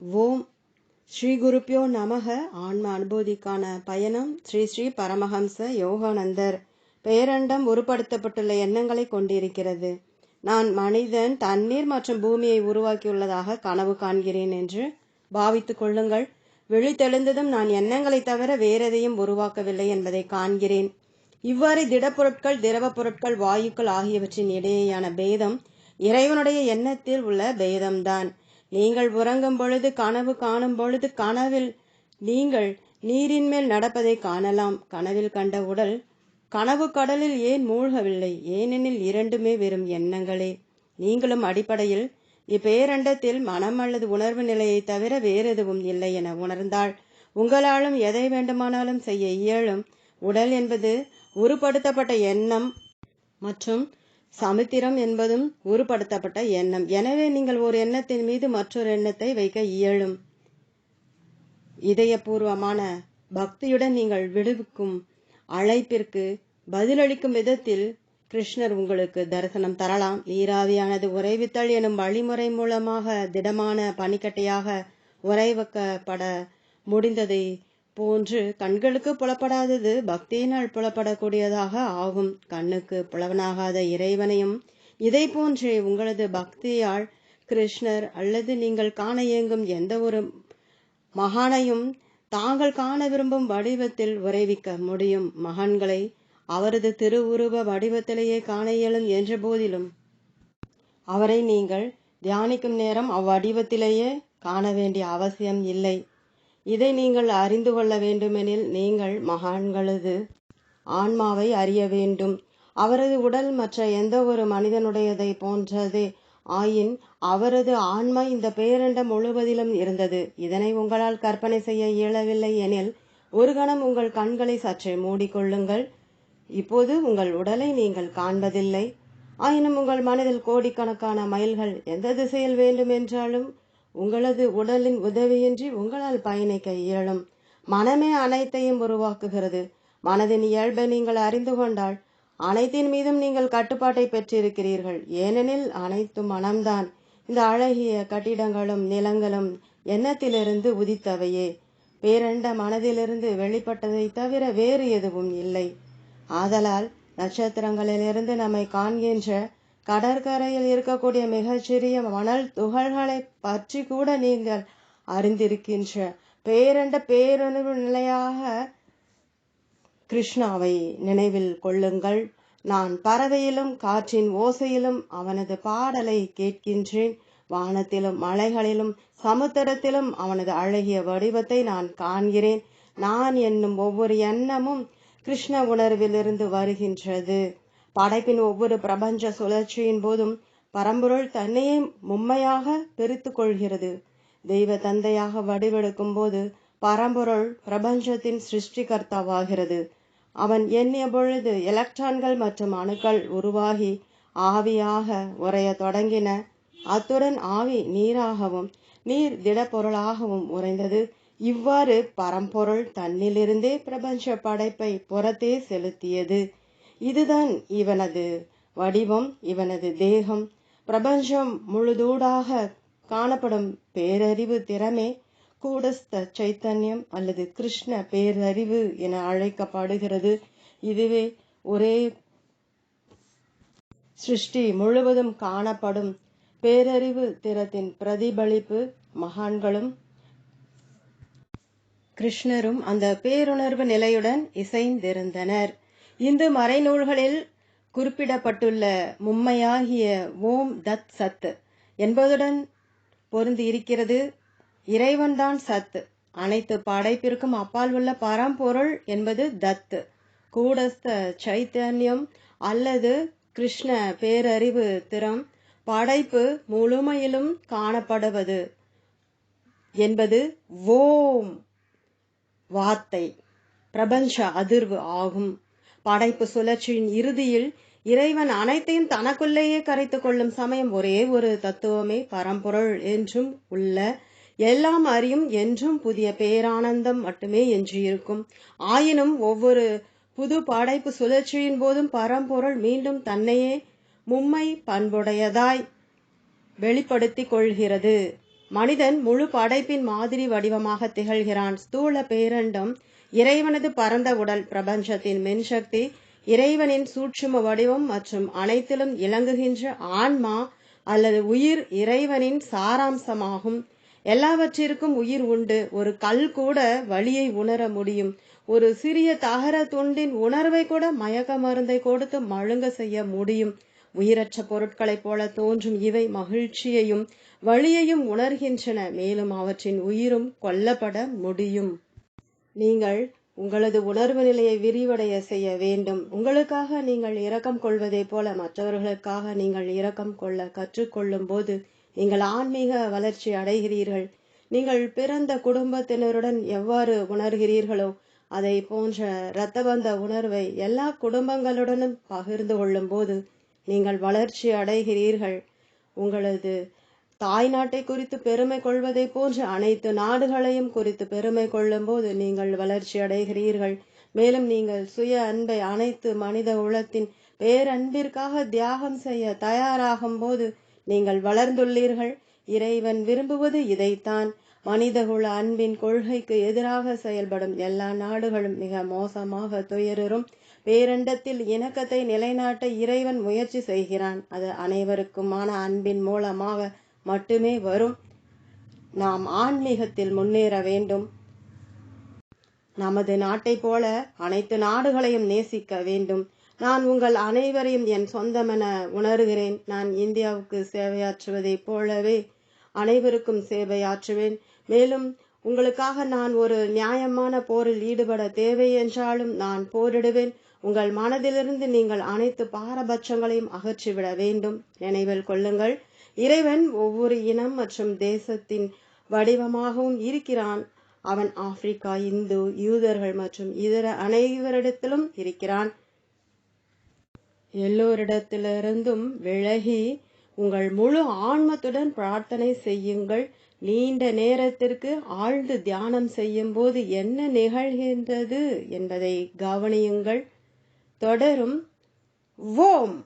ஓம். ஸ்ரீ குருப்பியோ நமக. ஆன்ம அனுபூதிக்கான பயணம் ஸ்ரீ ஸ்ரீ பரமஹம்ச யோகானந்தர். பேரண்டம் உருப்படுத்தப்பட்டுள்ள எண்ணங்களை கொண்டிருக்கிறது. நான் மனிதன் தண்ணீர் மற்றும் பூமியை உருவாக்கியுள்ளதாக கனவு காண்கிறேன் என்று பாவித்துக் கொள்ளுங்கள். விழித்தெழுந்ததும் நான் எண்ணங்களை தவிர வேறெதையும் உருவாக்கவில்லை என்பதை காண்கிறேன். இவ்வாறு திடப்பொருட்கள் திரவப் பொருட்கள் வாயுக்கள் ஆகியவற்றின் இடையேயான பேதம் இறைவனுடைய எண்ணத்தில் உள்ள பேதம்தான். நீங்கள் உறங்கும் பொழுது கனவு காணும் பொழுது கனவில் நீங்கள் நீரின் மேல் நடப்பதை காணலாம். கனவில் கண்ட உடல் கனவு கடலில் ஏன் மூழ்கவில்லை? ஏனெனில் இரண்டுமே வெறும் எண்ணங்களே. நீங்களும் அடிப்படையில் இப்பேரண்டத்தில் மனம் அல்லது உணர்வு நிலையை தவிர வேறெதுவும் இல்லை என உணர்ந்தால் உங்களாலும் எதை வேண்டுமானாலும் செய்ய இயலும். உடல் என்பது உருப்படுத்தப்பட்ட எண்ணம் மற்றும் சமுத்திரம் என்பதும் உருப்படுத்தப்பட்ட எண்ணம். எனவே நீங்கள் ஒரு எண்ணத்தின் மீது மற்றொரு எண்ணத்தை வைக்க இயலும். இதயபூர்வமான பக்தியுடன் நீங்கள் விடுவிக்கும் அழைப்பிற்கு பதிலளிக்கும் விதத்தில் கிருஷ்ணர் உங்களுக்கு தரிசனம் தரலாம். நீராவியானது உறைவித்தல் எனும் வழிமுறை மூலமாக திடமான பனிக்கட்டையாக உறைவக்கப்பட முடிந்ததை போன்று கண்களுக்கு புலப்படாதது பக்தியினால் புலப்படக்கூடியதாக ஆகும். கண்ணுக்கு புலவனாகாத இறைவனையும் இதை போன்றே உங்களது பக்தியால் கிருஷ்ணர் அல்லது நீங்கள் காண இயங்கும் எந்த ஒரு மகானையும் தாங்கள் காண விரும்பும் வடிவத்தில் உறைவிக்க முடியும். மகான்களை அவரது திருவுருவ வடிவத்திலேயே காண இயலும் என்ற போதிலும் அவரை நீங்கள் தியானிக்கும் நேரம் அவ்வடிவத்திலேயே காண வேண்டிய அவசியம் இல்லை. இதை நீங்கள் அறிந்து கொள்ள வேண்டுமெனில் நீங்கள் மகான்களது ஆன்மாவை அறிய வேண்டும். அவரது உடல் மற்ற எந்த ஒரு மனிதனுடையதை போன்றதே. ஆயின் அவரது ஆன்மா இந்த பேரண்டம் முழுவதிலும் இருந்தது. இதனை உங்களால் கற்பனை செய்ய இயலவில்லை எனில் ஒரு கணம் உங்கள் கண்களை சற்றே மூடிக்கொள்ளுங்கள். இப்போது உங்கள் உடலை நீங்கள் காண்பதில்லை. ஆயினும் உங்கள் மனதில் கோடிக்கணக்கான மைல்கள் எந்த திசையில் வேண்டுமென்றாலும் உங்களது உடலின் உதவியின்றி உங்களால் பயணிக்க இயலும். மனமே அனைத்தையும் உருவாக்குகிறது. மனதின் இயல்பை நீங்கள் அறிந்து கொண்டால் அனைத்தின் மீதும் நீங்கள் கட்டுப்பாட்டை பெற்றிருக்கிறீர்கள். ஏனெனில் அனைத்தும் மனம்தான் இந்த அழகிய கட்டிடங்களும் நிலங்களும் எண்ணத்திலிருந்து உதித்தவையே. பேரண்ட மனதிலிருந்து வெளிப்பட்டதை தவிர வேறு எதுவும் இல்லை. ஆதலால் நட்சத்திரங்களிலிருந்து நம்மை காண்கின்ற கடற்கரையில் இருக்கக்கூடிய மிகச்சிறிய மணல் துகள்களை பற்றி கூட நீங்கள் அறிந்திருக்கின்ற பேரண்ட பேருணர்வு நிலையாக கிருஷ்ணாவை நினைவில் கொள்ளுங்கள். நான் பறவையிலும் காற்றின் ஓசையிலும் அவனது பாடலை கேட்கின்றேன். வானத்திலும் மலைகளிலும் சமுத்திரத்திலும் அவனது அழகிய வடிவத்தை நான் காண்கிறேன். நான் என்னும் ஒவ்வொரு எண்ணமும் கிருஷ்ண உணர்விலிருந்து வருகின்றது. படைப்பின் ஒவ்வொரு பிரபஞ்ச சுழற்சியின் போதும் பரம்பொருள் தன்னையே மும்மையாக பிரித்து கொள்கிறது. தெய்வ தந்தையாக வடிவெடுக்கும் போது பரம்பொருள் பிரபஞ்சத்தின் சிருஷ்டிகர்த்தாவாகிறது. அவன் எண்ணிய பொழுது எலக்ட்ரான்கள் மற்றும் அணுக்கள் உருவாகி ஆவியாக உரைய தொடங்கின. அத்துடன் ஆவி நீராகவும் நீர் திடப்பொருளாகவும் உறைந்தது. இவ்வாறு பரம்பொருள் தன்னிலிருந்தே பிரபஞ்ச படைப்பை புறத்தே செலுத்தியது. இதுதான் இவனது வடிவம் இவனது தேகம். பிரபஞ்சம் முழுதூடாக காணப்படும் பேரறிவு திறமே கூடஸ்த சைத்தன்யம் அல்லது கிருஷ்ண பேரறிவு என அழைக்கப்படுகிறது. இதுவே ஒரே சிருஷ்டி முழுவதும் காணப்படும் பேரறிவு திறத்தின் பிரதிபலிப்பு மகான்களும் கிருஷ்ணரும் அந்த பேருணர்வு நிலையுடன் இசைந்திருந்தனர். இந்து மறைநூல்களில் குறிப்பிடப்பட்டுள்ள மும்மையாகிய ஓம் தத் சத் என்பதுடன் பொருந்து இருக்கிறது இறைவன்தான் சத். அனைத்து படைப்பிற்கும் அப்பால் உள்ள பரம்பொருள் என்பது தத். கூடஸ்த சைத்தன்யம் அல்லது கிருஷ்ண பேரறிவு திறம் படைப்பு முழுமையிலும் காணப்படுவது என்பது ஓம் வார்த்தை. பிரபஞ்ச அதிர்வு ஆகும். படைப்பு சுழற்சியின் இறுதியில் இறைவன் அனைத்தையும் தனக்குள்ளேயே கரைத்து கொள்ளும் சமயம் ஒரே ஒரு தத்துவமே பரம்பொருள் என்றும் உள்ள எல்லாம் அறியும் என்றும் புதிய பேரானந்தம் மட்டுமே என்று இருக்கும் ஆயினும் ஒவ்வொரு புது படைப்பு சுழற்சியின் போதும் பரம்பொருள் மீண்டும் தன்னையே மும்மை பண்புடையதாய் வெளிப்படுத்தி கொள்கிறது. மனிதன் முழு படைப்பின் மாதிரி வடிவமாக திகழ்கிறான். ஸ்தூல பேரண்டம் இறைவனது பரந்த உடல் பிரபஞ்சத்தின் மென்சக்தி இறைவனின் சூட்சும வடிவம் மற்றும் அனைத்திலும் இலங்குகின்ற ஆன்மா அல்லது உயிர் இறைவனின் சாராம்சமாகும். எல்லாவற்றிற்கும் உயிர் உண்டு. ஒரு கல் கூட வழியை உணர முடியும். ஒரு சிறிய தகர துண்டின் உணர்வை கூட மயக்க மருந்தை கொடுத்து மழுங்க செய்ய முடியும். உயிரற்ற பொருட்களைப் போல தோன்றும் இவை மகிழ்ச்சியையும் வழியையும் உணர்கின்றன. மேலும் அவற்றின் உயிரும் கொல்லப்பட முடியும். நீங்கள் உங்களது உணர்வு நிலையை விரிவடைய செய்ய வேண்டும். உங்களுக்காக நீங்கள் இரக்கம் கொள்வதைப் போல மற்றவர்களுக்காக நீங்கள் இரக்கம் கொள்ள கற்றுக்கொள்ளும் போது நீங்கள் ஆன்மீக வளர்ச்சி அடைகிறீர்கள். நீங்கள் பிறந்த குடும்பத்தினருடன் எவ்வாறு உணர்கிறீர்களோ அதை போன்ற இரத்தபந்த உணர்வை எல்லா குடும்பங்களுடனும் பகிர்ந்து கொள்ளும் போது நீங்கள் வளர்ச்சி அடைகிறீர்கள். உங்களது தாய் நாட்டை குறித்து பெருமை கொள்வதை போன்று அனைத்து நாடுகளையும் குறித்து பெருமை கொள்ளும் போது நீங்கள் வளர்ச்சி அடைகிறீர்கள். மேலும் நீங்கள் சுய அன்பை அனைத்து மனித உலத்தின் பேரன்பிற்காக தியாகம் செய்ய தயாராகும் போது நீங்கள் வளர்ந்துள்ளீர்கள். இறைவன் விரும்புவது இதைத்தான். மனிதகுல அன்பின் கொள்கைக்கு எதிராக செயல்படும் எல்லா நாடுகளும் மிக மோசமாக துயரும் பேரண்டத்தில் இணக்கத்தை நிலைநாட்ட இறைவன் முயற்சி செய்கிறான். அது அனைவருக்குமான அன்பின் மூலமாக மட்டுமே வரும். நாம் ஆன்மீகத்தில் முன்னேற வேண்டும். நமது நாட்டை போல அனைத்து நாடுகளையும் நேசிக்க வேண்டும். நான் உங்கள் அனைவரையும் என் சொந்தமென உணர்கிறேன். நான் இந்தியாவுக்கு சேவையாற்றுவதைப் போலவே அனைவருக்கும் சேவையாற்றுவேன். மேலும் உங்களுக்காக நான் ஒரு நியாயமான போரில் ஈடுபட தேவை என்றாலும் நான் போரிடுவேன். உங்கள் மனதிலிருந்து நீங்கள் அனைத்து பாரபட்சங்களையும் அகற்றிவிட வேண்டும். நினைவில் கொள்ளுங்கள். இறைவன் ஒவ்வொரு இனம் மற்றும் தேசத்தின் வடிவமாகவும் இருக்கிறான். அவன் ஆப்பிரிக்கா இந்து யூதர்கள் மற்றும் இதர அனைவரிடத்திலும் இருக்கிறான். எல்லோரிடத்திலிருந்தும் விலகி உங்கள் முழு ஆன்மத்துடன் பிரார்த்தனை செய்யுங்கள். நீண்ட நேரத்திற்கு ஆழ்ந்து தியானம் செய்யும் போது என்ன நிகழ்கின்றது என்பதை கவனியுங்கள். தொடரும். ஓம்!